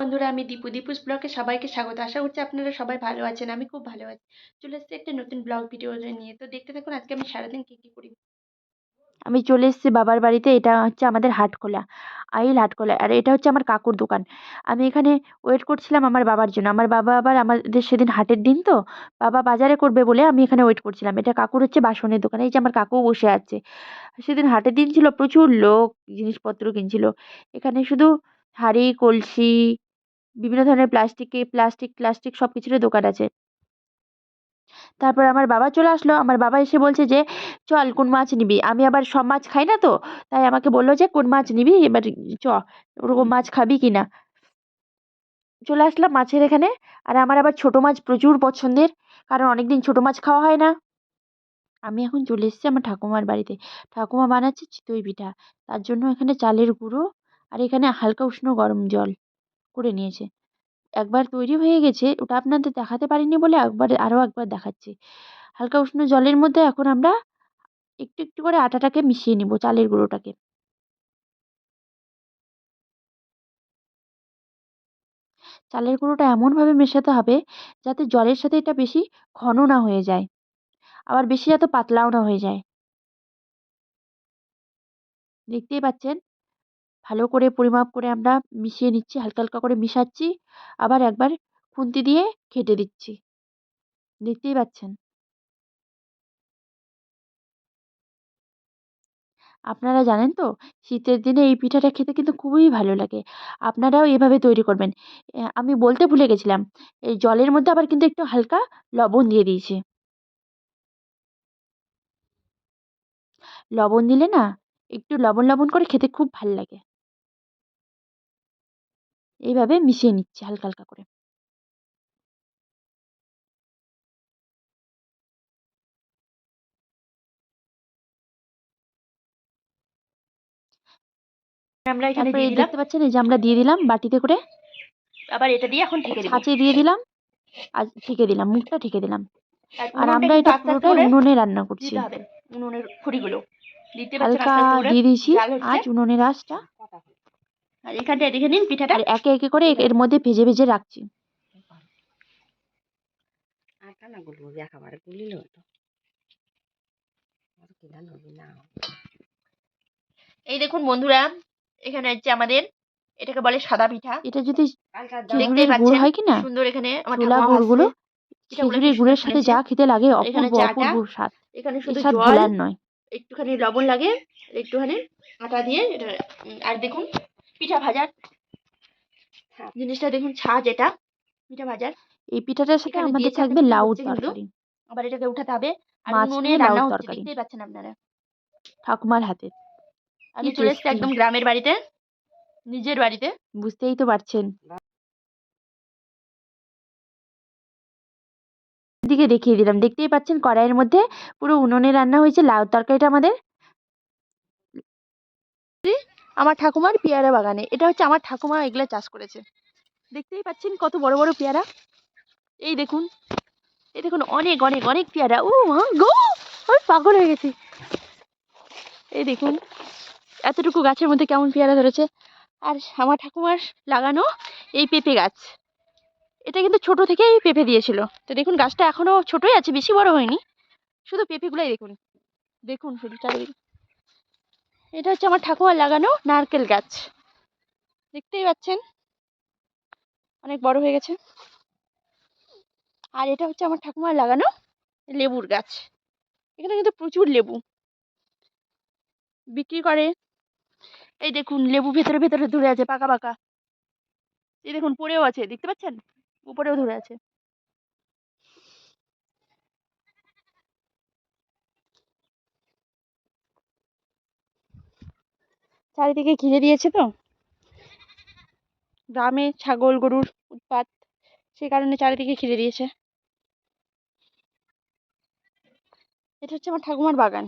বন্ধুরা, আমি দীপু। দীপুস ব্লগে সবাইকে স্বাগত। আশা করছি আপনারা সবাই ভালো আছেন, আমি খুব ভালো আছি। চলে এসেছি একটা নতুন ব্লগ ভিডিও নিয়ে। তো দেখতে থাকুন, আজকে আমি সারাদিন কী কী করি। আমি চলে এসেছি বাবার বাড়িতে, এটা হচ্ছে আমাদের হাটখোলা, আইল হাটখোলা। আর এটা হচ্ছে আমার কাকুর দোকান। আমি এখানে ওয়েট করছিলাম আমার বাবার জন্য। আমার বাবা আবার আমাদের সেদিন হাটের দিন তো, বাবা বাজারে করবে বলে আমি এখানে ওয়েট করছিলাম। এটা কাকুর হচ্ছে বাসনের দোকান, এই যে আমার কাকু বসে আছে। সেদিন হাটের দিন ছিল, প্রচুর লোক জিনিসপত্র কিনছিল। এখানে শুধু হাঁড়ি, কলসি বিভিন্ন ধরনের প্লাস্টিকে প্লাস্টিক প্লাস্টিক সব কিছুরই দোকান আছে। তারপর আমার বাবা চলে আসলো। আমার বাবা এসে বলছে যে, চল কোন মাছ নিবি? আমি আবার সব মাছ খাই না তো? তাই আমাকে বলল যে, কোন মাছ নিবি? এবার চ, ওরকম মাছ খাবি কি না? চলে আসলাম মাছের এখানে। আর আমার আবার ছোটো মাছ প্রচুর পছন্দের, কারণ অনেকদিন ছোটো মাছ খাওয়া হয় না। আমি এখন চলে এসেছি আমার ঠাকুমার বাড়িতে। ঠাকুমা বানাচ্ছে চিতই পিঠা। তার জন্য এখানে চালের গুঁড়ো আর এখানে হালকা উষ্ণ গরম জল। করে নিয়েছে। একবার তৈরি হয়ে গেছে, ওটা আপনাদের দেখাতে পারিনি বলে একবার আরও একবার দেখাচ্ছি। হালকা উষ্ণ জলের মধ্যে এখন আমরা একটু একটু করে আটাটাকে মিশিয়ে নিব, চালের গুঁড়োটাকে। চালের গুঁড়োটা এমনভাবে মেশাতে হবে যাতে জলের সাথে এটা বেশি ঘন না হয়ে যায়, আবার বেশি যাতে পাতলাও না হয়ে যায়। দেখতেই পাচ্ছেন? ভালো করে পরিমাপ করে আমরা মিশিয়ে নিচ্ছি, হালকা হালকা করে মিশাচ্ছি। আবার একবার খুন্তি দিয়ে ঘেঁটে দিচ্ছি। দেখতেই পাচ্ছেন? আপনারা জানেন তো, শীতের দিনে এই পিঠাটা খেতে কিন্তু খুবই ভালো লাগে। আপনারাও এভাবে তৈরি করবেন। আমি বলতে ভুলে গেছিলাম, এই জলের মধ্যে আবার কিন্তু একটু হালকা লবণ দিয়ে দিয়েছি। লবণ দিলে না, একটু লবণ লবণ করে খেতে খুব ভালো লাগে। এইভাবে মিশিয়ে নিচ্ছি হালকা হালকা করে। আমরা এখানে দিয়ে দিলাম। দেখতে পাচ্ছেন এই যে আমরা দিয়ে দিলাম বাটিতে করে। আবার এটা দিয়ে এখন ঢেকে ছাঁচে দিয়ে দিলাম। আর ঢেকে দিলাম মুখটা ঢেকে দিলাম। আর আমরা এটা পুরোটাই উনুনে রান্না করছি। উনুনের খড়িগুলো। হালকা দিয়ে দিয়েছি। জাল আজ উনুনের আঁচটা আর এখানটায় দেখে নিন পিঠাটা। আর একে একে করে এর মধ্যে ভেজে ভেজে রাখছি। আটা না গুলবো একেবারে গুলিল তো। আর কিনা নবী না। এই দেখুন বন্ধুরা এখানে হচ্ছে আমাদের এটাকে বলে সাদা পিঠা। এটা যদি দেখতেই পাচ্ছেন হয় কি না? সুন্দর এখানে আমার। খেজুরের গুড়ের সাথে যা খেতে লাগে অপূর্ব অপূর্ব স্বাদ। এখানে শুধু স্বাদ ভোলার নয়। একটুখানি লবণ লাগে আর একটুখানি আটা দিয়ে এটা আর দেখুন পিঠা ভাজার হ্যাঁ। জিনিসটা দেখুন ছাঁচ এটা পিঠা ভাজার। এই পিঠাটার সাথে আমাদের থাকবে লাউ তরকারি। আবার এটাকে উঠাতে হবে। আর উনুনে লাউ রান্না হচ্ছে তরকারি। দেখতেই পাচ্ছেন আপনারা। ঠাকুমার হাতে। আমি চলে এসেছি একদম গ্রামের বাড়িতে নিজের বাড়িতে। বুঝতেই তো পারছেন। দিকে দেখিয়ে দিলাম। দেখতেই পাচ্ছেন কড়াইয়ের মধ্যে পুরো উনুনে রান্না হয়েছে লাউ তরকারিটা আমাদের। আমার ঠাকুমার পেয়ারা বাগানে। এটা হচ্ছে আমার ঠাকুমা এগুলা চাষ করেছে। দেখতেই পাচ্ছেন কত বড় বড় পেয়ারা। এই দেখুন এই দেখুন অনেক অনেক অনেক পেয়ারা। ও গো, আমি পাগল হয়ে গেছি। এই দেখুন, এতটুকু গাছের মধ্যে কেমন পেয়ারা ধরেছে। আর আমার ঠাকুমার লাগানো এই পেঁপে গাছ। এটা কিন্তু ছোট থেকেই পেঁপে দিয়েছিল। তো দেখুন, গাছটা এখনও ছোটই আছে, বেশি বড় হয়নি। শুধু পেঁপেগুলোই দেখুন। দেখুন, শুধু চারিদিকে। এটা হচ্ছে আমার ঠাকুমার লাগানো নারকেল গাছ। দেখতেই পাচ্ছেন? অনেক বড় হয়ে গেছে। আর এটা হচ্ছে আমার ঠাকুমার লাগানো লেবুর গাছ। এখানে কিন্তু প্রচুর লেবু বিক্রি করে। এই দেখুন, লেবু ভেতরে ভেতরে ধরে আছে, পাকা পাকা। এই দেখুন, পড়েও আছে, দেখতে পাচ্ছেন? উপরেও ধরে আছে। চারিদিকে ঘিরে দিয়েছে তো? গ্রামে ছাগল, গরুর উৎপাত সেই কারণে চারিদিকে ঘিরে দিয়েছে। এটা হচ্ছে আমার ঠাকুমার বাগান।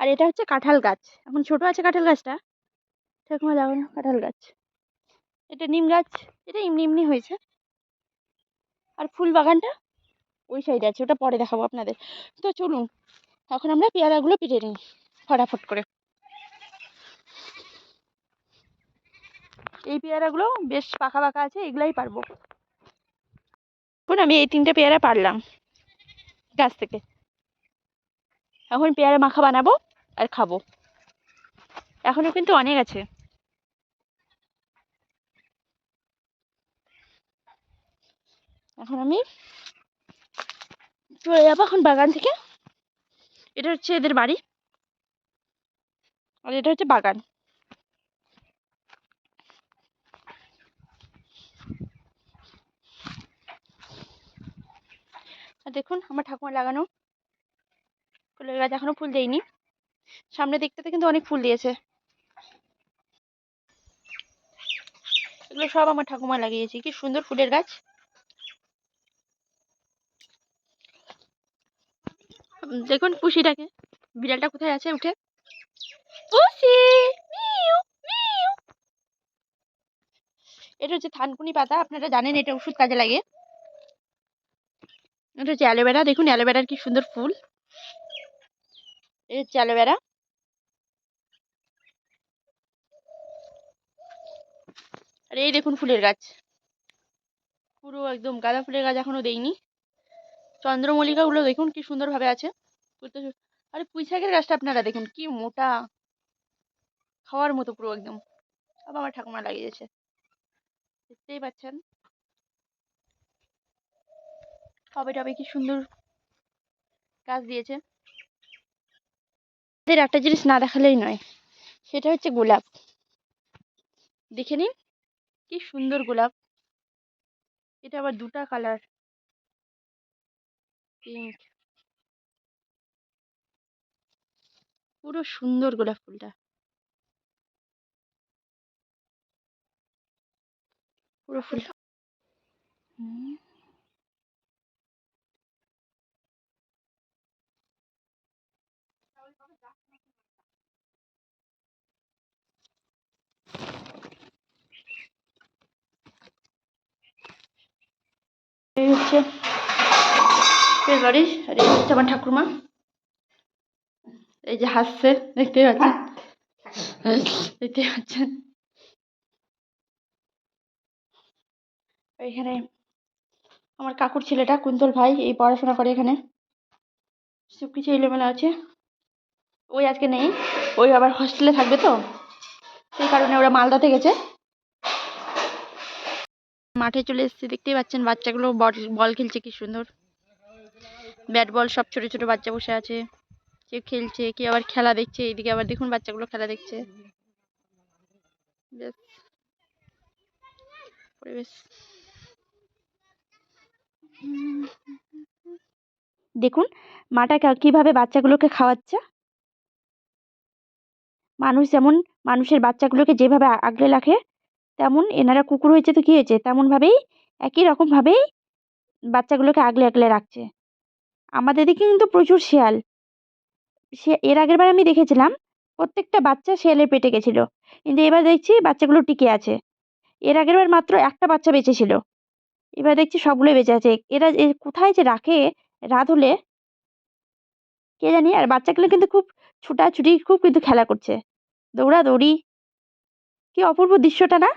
আর এটা হচ্ছে কাঁঠাল গাছ। এখন ছোট আছে কাঁঠাল গাছটা। ঠাকুমা লাগানো কাঁঠাল গাছ। এটা নিম গাছ। এটা এমনি এমনি হয়েছে। আর ফুল বাগানটা ওই সাইডে আছে, ওটা পরে দেখাবো আপনাদের। তো চলুন এখন আমরা পেয়ারাগুলো পেরে নিই, ফটাফট করে। এই পেয়ারাগুলো বেশ পাকা পাকা আছে, এগুলাই পারব। এখন আমি এই তিনটে পেয়ারা পারলাম গাছ থেকে। এখন পেয়ারা মাখা বানাবো আর খাব। এখনও কিন্তু অনেক আছে। এখন আমি চলে যাব এখন বাগান থেকে। এটা হচ্ছে এদের বাড়ি। আর এটা হচ্ছে বাগান। আর দেখুন, আমার ঠাকুমা লাগানো ফুলের গাছ এখনও ফুল দেয়নি। সামনে দেখতে কিন্তু অনেক ফুল দিয়েছে। এগুলো সব আমার ঠাকুমা লাগিয়েছে। কি সুন্দর ফুলের গাছ। দেখুন পুষিটাকে। বিড়ালটা কোথায় আছে? উঠে। পুষি! এটা হচ্ছে থানকুনি পাতা, আপনারা জানেন এটা ওষুধ কাজে লাগে। এটা হচ্ছে অ্যালোভেরা, দেখুন অ্যালোভেরার কি সুন্দর ফুল। এটা হচ্ছে অ্যালোভেরা। আর এই দেখুন ফুলের গাছ। পুরো একদম গাঁদা ফুলের গাছ এখনও দেইনি। চন্দ্রমল্লিকাগুলো দেখুন কি সুন্দরভাবে আছে। আরে পুঁই শাকের গাছটা আপনারা দেখুন, কি মোটা। খাওয়ার মতো পুরো একদম। সব আমার ঠাকুমা লাগিয়েছে। দেখতেই পাচ্ছেন। টবে টবে কি সুন্দর গাছ দিয়েছে। এদের একটা জিনিস না দেখালেই নয়, সেটা হচ্ছে গোলাপ। দেখে নিন, কি সুন্দর গোলাপ। এটা আবার দুটা কালার। পিঙ্ক পুরো সুন্দর গোলাপ ফুলটা পুরো ফুল হুম। হচ্ছে এর বাড়ি আর এই হচ্ছে আমার ঠাকুরমা। এই যে হাসছে, দেখতে পাচ্ছেন? দেখতে পাচ্ছেন? এখানে আমার কাকুর ছেলেটা, কুন্তল ভাই, এই পড়াশোনা করে এখানে। সব কিছু এলোমেলো আছে। ওই আজকে নেই, ওই আবার হস্টেলে থাকবে তো। সেই কারণে ওরা মালদাতে গেছে। মাঠে চলে এসেছি, দেখতেই পাচ্ছেন বাচ্চাগুলো বল খেলছে কি সুন্দর। ব্যাট বল সব ছোট ছোট বাচ্চা বসে আছে। কেউ খেলছে, কেউ আবার খেলা দেখছে, এইদিকে আবার দেখুন বাচ্চাগুলো খেলা দেখছে। দেখুন, মাটা কীভাবে বাচ্চাগুলোকে খাওয়াচ্ছে। মানুষ যেমন, মানুষের বাচ্চাগুলোকে যেভাবে আগলে রাখে, তেমন এনারা কুকুর হয়েছে তো কী হয়েছে? তেমনভাবেই, একই রকমভাবেই বাচ্চাগুলোকে আগলে আগলে রাখছে। আমাদের দিকে কিন্তু প্রচুর শিয়াল। সে, এর আগের বার আমি দেখেছিলাম, প্রত্যেকটা বাচ্চা শিয়ালের পেটে গেছিল। কিন্তু এবার দেখছি বাচ্চাগুলো টিকে আছে। এর আগের বার মাত্র একটা বাচ্চা বেঁচে ছিল। এবার দেখছি সবগুলোই বেঁচে আছে। এরা কোথায় যে রাখে, রাত হলে, কে জানি, আর বাচ্চাগুলো কিন্তু খুব ছুটাছুটি, খুব কিন্তু খেলা করছে। দৌড়াদৌড়ি। কি অপূর্ব দৃশ্যটা না?